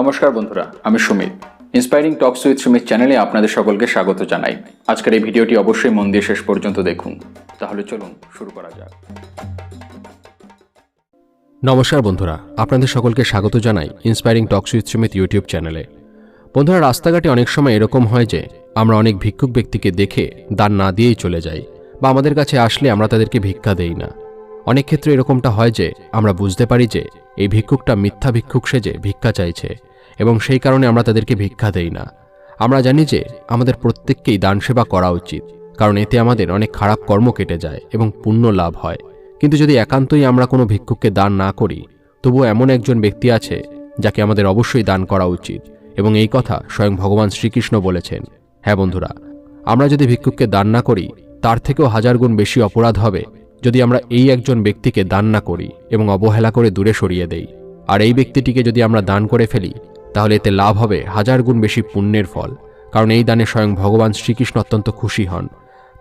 নমস্কার বন্ধুরা, আমি Sumit. Inspiring talks with Sumit চ্যানেলে আপনাদের সকলকে স্বাগত জানাই। আজকের এই ভিডিওটি অবশ্যই মন দিয়ে শেষ পর্যন্ত দেখুন। তাহলে চলুন শুরু করা যাক। নমস্কার বন্ধুরা, আপনাদের সকলকে স্বাগত জানাই inspiring talks with Sumit YouTube চ্যানেলে বন্ধুরা, রাস্তাঘাটে অনেক সময় এরকম হয় যে, আমরা অনেক ভিক্ষুক ব্যক্তিকে দেখে দান না দিয়েই চলে যাই, বা আমাদের কাছে আসলে আমরা তাদেরকে ভিক্ষা দেই না। অনেক ক্ষেত্রে এরকমটা হয় যে, আমরা বুঝতে পারি যে, এই ভিক্ষুকটা মিথ্যা ভিক্ষুক সেজে ভিক্ষা চাইছে এবং সেই কারণে আমরা তাদেরকে ভিক্ষা দেই না। আমরা জানি যে, আমাদের প্রত্যেককেই দান সেবা করা উচিত, কারণ এতে আমাদের অনেক খারাপ কর্ম কেটে যায় এবং পুণ্য লাভ হয়। কিন্তু যদি একান্তই আমরা কোনো ভিক্ষুককে দান না করি, তবুও এমন একজন ব্যক্তি আছে যাকে আমাদের অবশ্যই দান করা উচিত এবং এই কথা স্বয়ং ভগবান শ্রীকৃষ্ণ বলেছেন। হ্যাঁ বন্ধুরা, আমরা যদি ভিক্ষুককে দান না করি, তার থেকেও হাজার গুণ বেশি অপরাধ হবে যদি আমরা এই একজন ব্যক্তিকে দান না করি এবং অবহেলা করে দূরে সরিয়ে দেই, আর এই ব্যক্তিটিকে যদি আমরা দান করে ফেলি, তাহলে এতে লাভ হবে হাজার গুণ বেশি পুণ্যের ফল, কারণ এই দানে স্বয়ং ভগবান শ্রীকৃষ্ণ অত্যন্ত খুশি হন।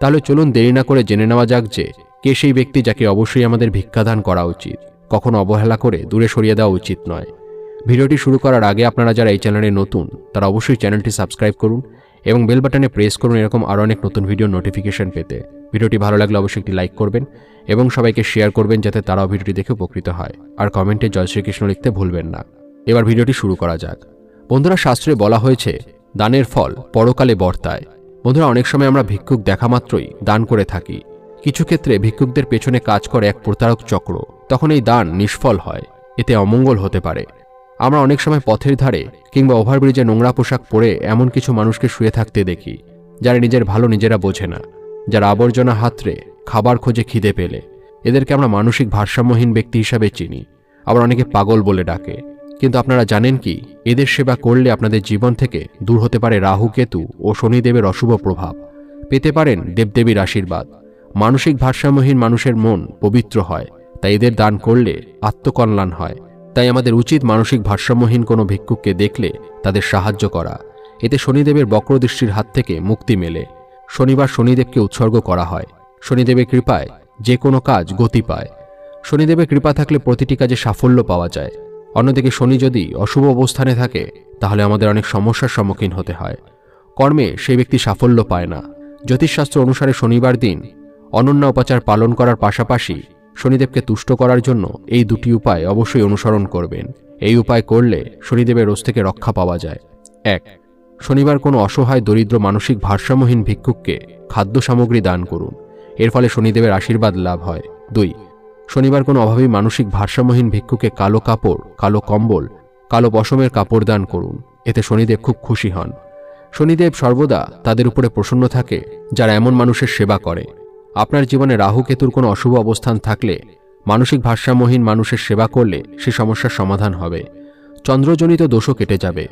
তাহলে চলুন দেরি না করে জেনে নেওয়া যাক যে, কে সেই ব্যক্তি যাকে অবশ্যই আমাদের ভিক্ষাদান করা উচিত, কখনো অবহেলা করে দূরে সরিয়ে দেওয়া উচিত নয়। ভিডিওটি শুরু করার আগে আপনারা যারা এই চ্যানেলে নতুন, তারা অবশ্যই চ্যানেলটি সাবস্ক্রাইব করুন এবং বেল বাটনে প্রেস করুন এরকম আরও অনেক নতুন ভিডিও নোটিফিকেশন পেতে। ভিডিওটি ভালো লাগলে অবশ্যই একটি লাইক করবেন এবং সবাইকে শেয়ার করবেন যাতে তারাও ভিডিওটি দেখে উপকৃত হয়। আর কমেন্টে জয় শ্রীকৃষ্ণ লিখতে ভুলবেন না। এবার ভিডিওটি শুরু করা যাক। বন্ধুরা, শাস্ত্রে বলা হয়েছে, দানের ফল পরকালে বর্তায়। বন্ধুরা, অনেক সময় আমরা ভিক্ষুক দেখা মাত্রই দান করে থাকি। কিছু ক্ষেত্রে ভিক্ষুকদের পেছনে কাজ করে এক প্রতারক চক্র। তখন এই দান নিষ্ফল হয়। এতে অমঙ্গল হতে পারে। আমরা অনেক সময় পথের ধারে কিংবা ওভারব্রিজে নোংরা পোশাক পরে এমন কিছু মানুষকে শুয়ে থাকতে দেখি, যারা নিজের ভালো নিজেরা বোঝে না। যারা আবর্জনা হাতরে খাবার খোঁজে খিদে পেলে, এদেরকে আমরা মানসিক ভারসাম্যহীন ব্যক্তি হিসাবে চিনি, আবার অনেকে পাগল বলে ডাকে। কিন্তু আপনারা জানেন কি, এদের সেবা করলে আপনাদের জীবন থেকে দূর হতে পারে রাহু, কেতু ও শনিদেবের অশুভ প্রভাব। পেতে পারেন দেবদেবীর আশীর্বাদ। মানসিক ভারসাম্যহীন মানুষের মন পবিত্র হয়, তাই এদের দান করলে আত্মকল্যাণ হয়। তাই আমাদের উচিত মানসিক ভারসাম্যহীন কোনো ভিক্ষুককে দেখলে তাদের সাহায্য করা। এতে শনিদেবের বক্রদৃষ্টির হাত থেকে মুক্তি মেলে। শনিবার শনিদেবকে উৎসর্গ করা হয়। শনিদেবের কৃপায় যে কোনো কাজ গতি পায়। শনিদেবের কৃপা থাকলে প্রতিটি কাজে সাফল্য পাওয়া যায়। অন্যদিকে শনি যদি অশুভ অবস্থানে থাকে, তাহলে আমাদের অনেক সমস্যার সম্মুখীন হতে হয়। কর্মে সেই ব্যক্তি সাফল্য পায় না। জ্যোতিষশাস্ত্র অনুসারে শনিবার দিন অনন্য উপাচার পালন করার পাশাপাশি শনিদেবকে তুষ্ট করার জন্য এই দুটি উপায় অবশ্যই অনুসরণ করবেন। এই উপায় করলে শনিদেবের রোজ থেকে রক্ষা পাওয়া যায়। এক শনিবার কোনো অসহায়, দরিদ্র, মানসিক ভারসাম্যহীন ভিক্ষুককে খাদ্য সামগ্রী দান করুন। এর ফলে শনিদেবের আশীর্বাদ লাভ হয়। দুই, শনিবার কোনো অভাবী, মানসিক ভারসাম্যহীন ভিক্ষুকে কালো কাপড়, কালো কম্বল, কালো পশমের কাপড় দান করুন। এতে শনিদেব খুব খুশি হন। শনিদেব সর্বদা তাদের উপরে প্রসন্ন থাকে, যারা এমন মানুষের সেবা করে। আপনার জীবনে রাহু কেতুর কোনো অশুভ অবস্থান থাকলে, মানসিক ভারসাম্যহীন মানুষের সেবা করলে সে সমস্যার সমাধান হবে। চন্দ্রজনিত দোষও কেটে যাবে।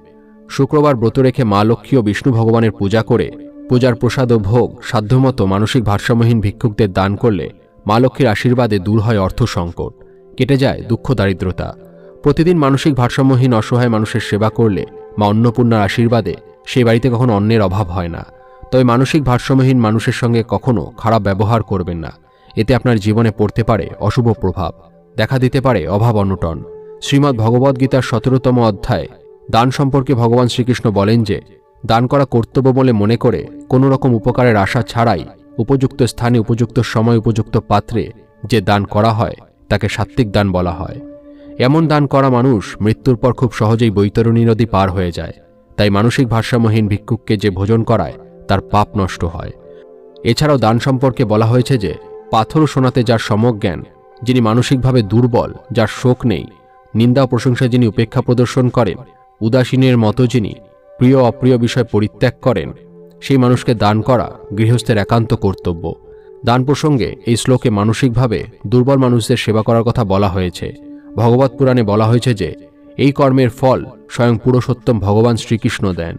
শুক্রবার ব্রত রেখে মা লক্ষ্মী ও বিষ্ণু ভগবানের পূজা করে পূজার প্রসাদ ও ভোগ, সাধ্যমতো মানসিক ভারসাম্যহীন ভিক্ষুকদের দান করলে মা লক্ষ্মীর আশীর্বাদে দূর হয় অর্থ সংকট, কেটে যায় দুঃখ দারিদ্রতা। প্রতিদিন মানসিক ভারসাম্যহীন অসহায় মানুষের সেবা করলে মা অন্নপূর্ণার আশীর্বাদে সেই বাড়িতে কখনো অন্যের অভাব হয় না। তবে মানসিক ভারসাম্যহীন মানুষের সঙ্গে কখনো খারাপ ব্যবহার করবেন না। এতে আপনার জীবনে পড়তে পারে অশুভ প্রভাব, দেখা দিতে পারে অভাব অনটন। শ্রীমদ্ ভগবদ্গীতার সতেরোতম অধ্যায় দান সম্পর্কে ভগবান শ্রীকৃষ্ণ বলেন যে, দান করা কর্তব্য বলে মনে করে কোনো রকম উপকারের আশা ছাড়াই উপযুক্ত স্থানে উপযুক্ত সময় উপযুক্ত পাত্রে যে দান করা হয়, তাকে সাত্ত্বিক দান বলা হয়। এমন দান করা মানুষ মৃত্যুর পর খুব সহজেই বৈতরণী নদী পার হয়ে যায়। তাই মানসিক ভারসাম্যহীন ভিক্ষুককে যে ভোজন করায়, তার পাপ নষ্ট হয়। এছাড়াও দান সম্পর্কে বলা হয়েছে যে পাথর শোনাতে যার সমজ্ঞান যিনি মানসিকভাবে দুর্বল, যার শোক নেই, নিন্দা প্রশংসা যিনি উপেক্ষা প্রদর্শন করেন উদাসীনের মতো যিনি প্রিয় অপ্রিয় বিষয় পরিত্যাগ করেন, সেই মানুষকে দান করা গৃহস্থের একান্ত কর্তব্য। দান প্রসঙ্গে এই শ্লোকে মানসিকভাবে দুর্বল মানুষদের সেবা করার কথা বলা হয়েছে। ভগবত পুরাণে বলা হয়েছে যে, এই কর্মের ফল স্বয়ং পুরুষোত্তম ভগবান শ্রীকৃষ্ণ দেন।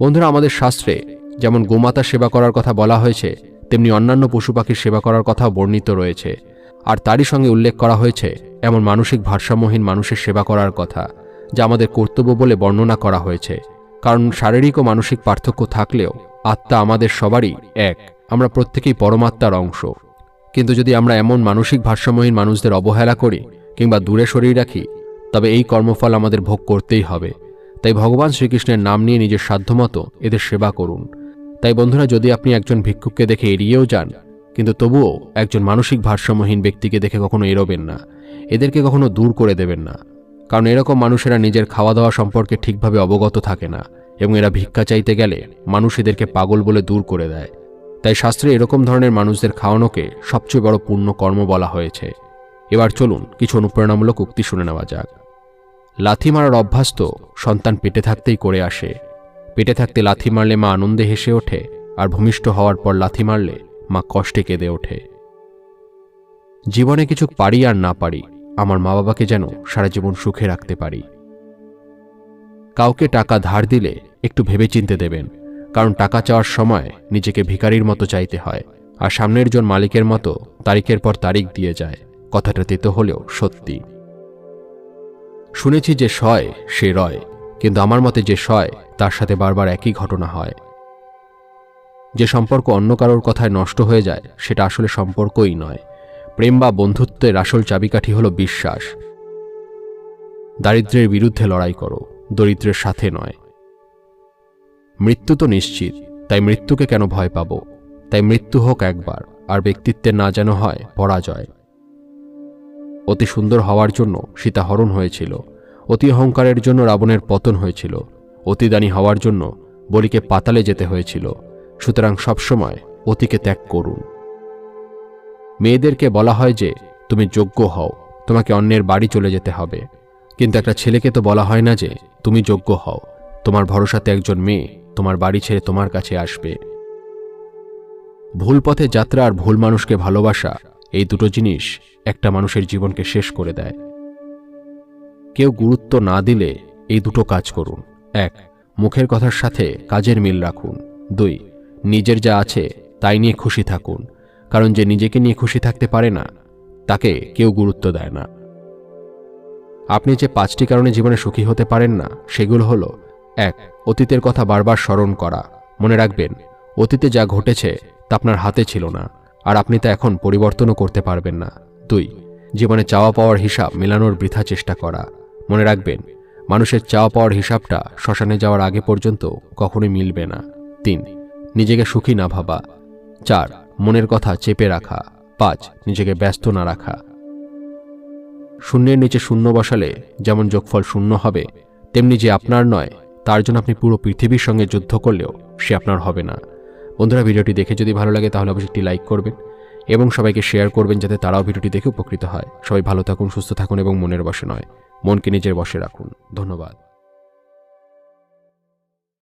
বন্ধুরা, আমাদের শাস্ত্রে যেমন গোমাতা সেবা করার কথা বলা হয়েছে, তেমনি অন্যান্য পশু পাখির সেবা করার কথাও বর্ণিত রয়েছে। আর তারই সঙ্গে উল্লেখ করা হয়েছে, এমন মানসিক ভারসাম্যহীন মানুষের সেবা করার কথা। যা আমাদের কর্তব্য বলে বর্ণনা করা হয়েছে। কারণ শারীরিক ও মানসিক পার্থক্য থাকলেও আত্মা আমাদের সবারই এক, আমরা প্রত্যেকেই পরমাত্মার অংশ। কিন্তু যদি আমরা এমন মানসিক ভারসাম্যহীন মানুষদের অবহেলা করি কিংবা দূরে সরিয়ে রাখি, তবে এই কর্মফল আমাদের ভোগ করতেই হবে। তাই ভগবান শ্রীকৃষ্ণের নাম নিয়ে নিজের সাধ্যমতো এদের সেবা করুন। তাই বন্ধুরা, যদি আপনি একজন ভিক্ষুককে দেখে এড়িয়েও যান, কিন্তু তবুও একজন মানসিক ভারসাম্যহীন ব্যক্তিকে দেখে কখনো এড়োবেন না। এদেরকে কখনো দূর করে দেবেন না। কারণ এরকম মানুষেরা নিজের খাওয়া দাওয়া সম্পর্কে ঠিকভাবে অবগত থাকে না এবং এরা ভিক্ষা চাইতে গেলে মানুষ এদেরকে পাগল বলে দূর করে দেয়। তাই শাস্ত্রে এরকম ধরনের মানুষদের খাওয়ানোকে সবচেয়ে বড় পূর্ণ কর্ম বলা হয়েছে। এবার চলুন কিছু অনুপ্রেরণামূলক উক্তি শুনে নেওয়া যাক। লাথি মারার অভ্যাস তো সন্তান পেটে থাকতেই করে আসে। পেটে থাকতে লাথি মারলে মা আনন্দে হেসে ওঠে আর ভূমিষ্ঠ হওয়ার পর লাথি মারলে মা কষ্টে কেঁদে ওঠে। জীবনে কিছু পারি আর না পারি আমার মা বাবাকে যেন সারা জীবন সুখে রাখতে পারি। কাউকে টাকা ধার দিলে একটু ভেবেচিন্তে দেবেন, কারণ টাকা চাওয়ার সময় নিজেকে ভিখারির মতো চাইতে হয়, আর সামনের জন মালিকের মতো তারিখের পর তারিখ দিয়ে যায়, কথাটা তেতো হলেও সত্যি। শুনেছি যে সয়, সে রয়, কিন্তু আমার মতে যে সয়, তার সাথে বারবার একই ঘটনা হয়। যে সম্পর্ক অন্য কারোর কথায় নষ্ট হয়ে যায়, সেটা আসলে সম্পর্কই নয়। প্রেম বা বন্ধুত্বের আসল চাবিকাঠি হল বিশ্বাস। দারিদ্র্যের বিরুদ্ধে লড়াই করো, দরিদ্রের সাথে নয়। মৃত্যু তো নিশ্চিত, তাই মৃত্যুকে কেন ভয় পাব? তাই মৃত্যু হোক একবার, আর ব্যক্তিত্বের না যেন হয় পরাজয়। অতি সুন্দর হওয়ার জন্য সীতা হরণ হয়েছিল, অতি অহংকারের জন্য রাবণের পতন হয়েছিল, অতিদানী হওয়ার জন্য বলিকে পাতালে যেতে হয়েছিল, সুতরাং সবসময় অতিকে ত্যাগ করুন। মেয়েদেরকে বলা হয় যে, তুমি যোগ্য হও, তোমাকে অন্যের বাড়ি চলে যেতে হবে। কিন্তু একটা ছেলেকে তো বলা হয় না যে, তুমি যোগ্য হও, তোমার ভরসাতে একজন মেয়ে তোমার বাড়ি ছেড়ে তোমার কাছে আসবে। ভুল পথে যাত্রা আর ভুল মানুষকে ভালোবাসা, এই দুটো জিনিস একটা মানুষের জীবনকে শেষ করে দেয়। কেউ গুরুত্ব না দিলে এই দুটো কাজ করুন। এক, মুখের কথার সাথে কাজের মিল রাখুন। দুই, নিজের যা আছে তাই নিয়ে খুশি থাকুন। কারণ যে নিজেকে নিয়ে খুশি থাকতে পারে না, তাকে কেউ গুরুত্ব দেয় না। আপনি যে পাঁচটি কারণে জীবনে সুখী হতে পারেন না, সেগুলো হলো, এক, অতীতের কথা বারবার স্মরণ করা। মনে রাখবেন, অতীতে যা ঘটেছে তা আপনার হাতে ছিল না, আর আপনি তা এখন পরিবর্তনও করতে পারবেন না। দুই, জীবনে চাওয়া পাওয়ার হিসাব মেলানোর বৃথা চেষ্টা করা। মনে রাখবেন, মানুষের চাওয়া পাওয়ার হিসাবটা শ্মশানে যাওয়ার আগে পর্যন্ত কখনোই মিলবে না। তিন, নিজেকে সুখী না ভাবা। চার মনের কথা চেপে রাখা। পাঁচ, নিজেকে ব্যস্ত না রাখা। শূন্যের নিচে শূন্য বসালে যেমন যোগফল শূন্য হবে, তেমনি যে আপনার নয়, তার জন্য আপনি পুরো পৃথিবীর সঙ্গে যুদ্ধ করলেও সে আপনার হবে না। বন্ধুরা, ভিডিওটি দেখে যদি ভালো লাগে, তাহলে অবশ্যই একটি লাইক করবেন এবং সবাইকে শেয়ার করবেন যাতে তারাও ভিডিওটি দেখে উপকৃত হয়। সবাই ভালো থাকুন, সুস্থ থাকুন এবং মনের বসে নয়। মনকে নিজের বসে রাখুন। ধন্যবাদ।